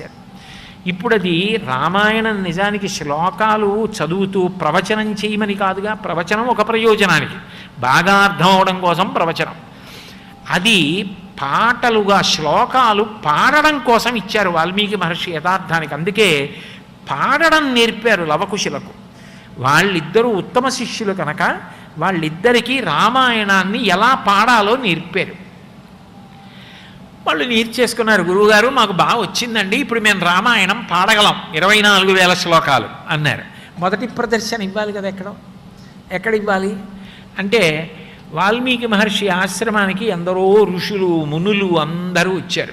రాశారు ఇప్పుడు అది రామాయణం నిజానికి శ్లోకాలు చదువుతూ ప్రవచనం చేయమని కాదుగా ప్రవచనం ఒక ప్రయోజనానికి. బాగా అర్థం అవడం కోసం ప్రవచనం. అది పాటలుగా శ్లోకాలు పాడడం కోసం ఇచ్చారు వాల్మీకి మహర్షి యథార్థానికి. అందుకే పాడడం నేర్పారు లవకుశులకు. వాళ్ళిద్దరూ ఉత్తమ శిష్యులు కనుక వాళ్ళిద్దరికీ రామాయణాన్ని ఎలా పాడాలో నేర్పారు. వాళ్ళు నేర్చేసుకున్నారు గురువుగారు మాకు బాగా వచ్చిందండి. ఇప్పుడు మేము రామాయణం పాడగలం. ఇరవై నాలుగు వేల శ్లోకాలు అన్నారు. మొదటి ప్రదర్శన ఇవ్వాలి కదా ఎక్కడ? ఎక్కడ ఇవ్వాలి? అంటే వాల్మీకి మహర్షి ఆశ్రమానికి ఎందరో ఋషులు మునులు అందరూ వచ్చారు.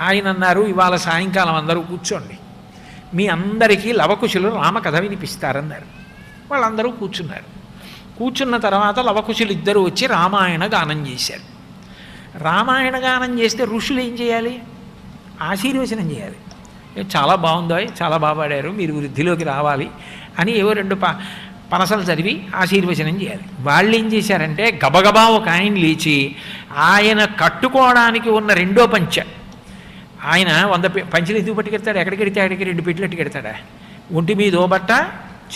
ఆయన అన్నారు ఇవాళ సాయంకాలం అందరూ కూర్చోండి. మీ అందరికీ లవకుశులు రామకథ వినిపిస్తారన్నారు. వాళ్ళందరూ కూర్చున్నారు. కూర్చున్న తర్వాత లవకుశులు ఇద్దరు వచ్చి రామాయణ గానం చేశారు. రామాయణ గానం చేస్తే ఋషులు ఏం చేయాలి? ఆశీర్వచనం చేయాలి. ఏ చాలా బాగుందో చాలా బాగా పాడారు మీరు వృద్ధిలోకి రావాలి అని ఏవో రెండు ప పనసలు చదివి ఆశీర్వచనం చేయాలి. వాళ్ళు ఏం చేశారంటే గబగబా ఒక ఆయన లేచి ఆయన కట్టుకోవడానికి ఉన్న రెండో పంచ. ఆయన వంద పంచలు ఎందుకు పట్టుకెడతాడు? ఎక్కడికి అక్కడికి రెండు పెట్లు కడతాడా? ఒంటి మీద ఓ బట్ట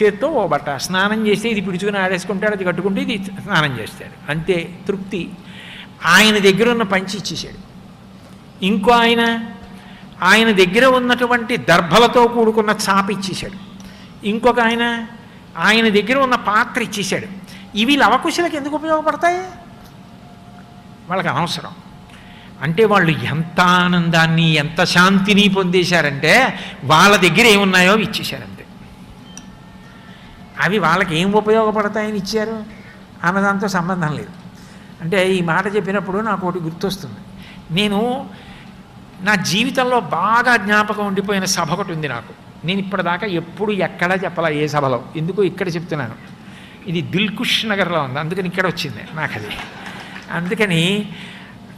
చేత్తో ఓ బట్ట. స్నానం చేస్తే ఇది పిడుచుకుని ఆడేసుకుంటాడు అది కట్టుకుంటే ఇది స్నానం చేస్తాడు. అంతే తృప్తి. ఆయన దగ్గర ఉన్న పంచి ఇచ్చేసాడు ఇంకో ఆయన ఆయన దగ్గర ఉన్నటువంటి దర్భలతో కూడుకున్న చాప ఇచ్చేశాడు. ఇంకొక ఆయన ఆయన దగ్గర ఉన్న పాత్ర ఇచ్చేశాడు. ఇవి లవకుశలకు ఎందుకు ఉపయోగపడతాయి? వాళ్ళకి అనవసరం అంటే వాళ్ళు ఎంత ఆనందాన్ని ఎంత శాంతిని పొందేశారంటే వాళ్ళ దగ్గర ఏమున్నాయో అవి ఇచ్చేశారంతే. అవి వాళ్ళకి ఏం ఉపయోగపడతాయని ఇచ్చారు? అన్నదాంతో సంబంధం లేదు. అంటే ఈ మాట చెప్పినప్పుడు నాకు ఒకటి గుర్తొస్తుంది. నేను నా జీవితంలో బాగా జ్ఞాపకం ఉండిపోయిన సభ ఒకటి ఉంది నాకు. నేను ఇప్పటిదాకా ఎప్పుడు ఎక్కడా చెప్పాల ఏ సభలో. ఎందుకో ఇక్కడ చెప్తున్నాను. ఇది దిల్కుష్ నగర్లో ఉంది. అందుకని ఇక్కడ వచ్చింది నాకు అది అందుకని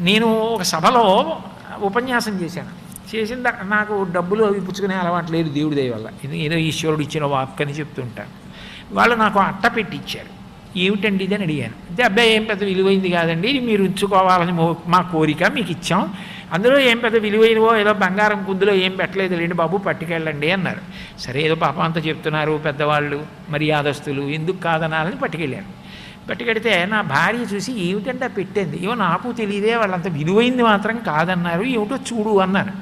నేను ఒక సభలో ఉపన్యాసం చేశాను. చేసిన నాకు డబ్బులు అవి పుచ్చుకునే అలవాటు లేదు దేవుడి దయ వల్ల. ఏదో ఈశ్వరుడు ఇచ్చిన వాక్ అని చెప్తుంటాను వాళ్ళు నాకు అట్ట పెట్టి ఇచ్చారు ఏమిటండి ఇది అని అడిగాను. అంటే అబ్బాయి ఏం పెద్ద విలువైంది కాదండి ఇది మీరు ఉంచుకోవాలని మా కోరిక మీకు ఇచ్చాం. అందులో ఏం పెద్ద విలువైనవో ఏదో బంగారం కుందులో ఏం పెట్టలేదు లేండి బాబు పట్టుకెళ్ళండి అన్నారు. సరే ఏదో పాపం అంతా చెప్తున్నారు పెద్దవాళ్ళు మర్యాదస్తులు ఎందుకు కాదనాలని పట్టుకెళ్ళాను పట్టుకెడితే నా భార్య చూసి ఏమిటంటే ఆ పెట్టింది? ఏమో నాకు తెలియదే వాళ్ళంత విలువైంది మాత్రం కాదన్నారు ఏమిటో చూడు అన్నాను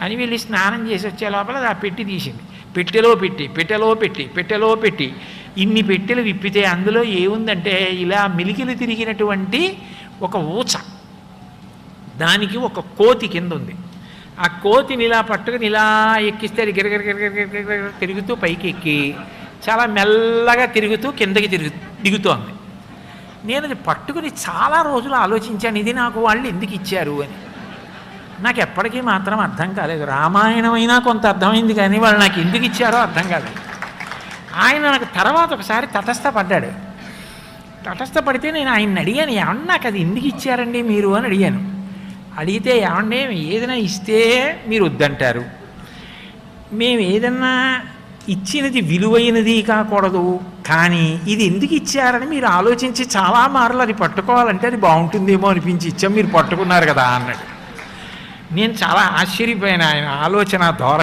అని వెళ్ళి స్నానం చేసి వచ్చే లోపల అది ఆ పెట్టి తీసింది. పెట్టెలో పెట్టి పెట్టెలో పెట్టి పెట్టెలో పెట్టి ఇన్ని పెట్టెలు విప్పితే అందులో ఏముందంటే ఇలా మిలికిలు తిరిగినటువంటి ఒక ఊచ. దానికి ఒక కోతి కింద ఉంది ఆ కోతిని ఇలా పట్టుకుని ఇలా ఎక్కిస్తే అది గిరగిరగిరగిరగిరగిర తిరుగుతూ పైకి ఎక్కి చాలా మెల్లగా తిరుగుతూ కిందకి తిరుగు దిగుతోంది. నేను అది పట్టుకుని చాలా రోజులు ఆలోచించాను ఇది నాకు వాళ్ళు ఎందుకు ఇచ్చారు అని. నాకు ఎప్పటికీ మాత్రం అర్థం కాలేదు. రామాయణమైనా కొంత అర్థమైంది కానీ వాళ్ళు నాకు ఎందుకు ఇచ్చారో అర్థం కాలేదు. ఆయన నాకు తర్వాత ఒకసారి తటస్థపడ్డాడు తటస్థపడితే నేను ఆయన్ని అడిగాను ఏమన్నా నాకు అది ఎందుకు ఇచ్చారండి మీరు? అని అడిగాను. అడిగితే ఏమండి ఏదైనా ఇస్తే మీరు వద్దంటారు. మేము ఏదన్నా ఇచ్చినది విలువైనది కాకూడదు కానీ ఇది ఎందుకు ఇచ్చారని మీరు ఆలోచించి చాలా మార్లు అది పట్టుకోవాలంటే అది బాగుంటుందేమో అనిపించి ఇచ్చాం మీరు పట్టుకున్నారు కదా అన్నాడు. నేను చాలా ఆశ్చర్యపోయాను ఆయన ఆలోచన ధోర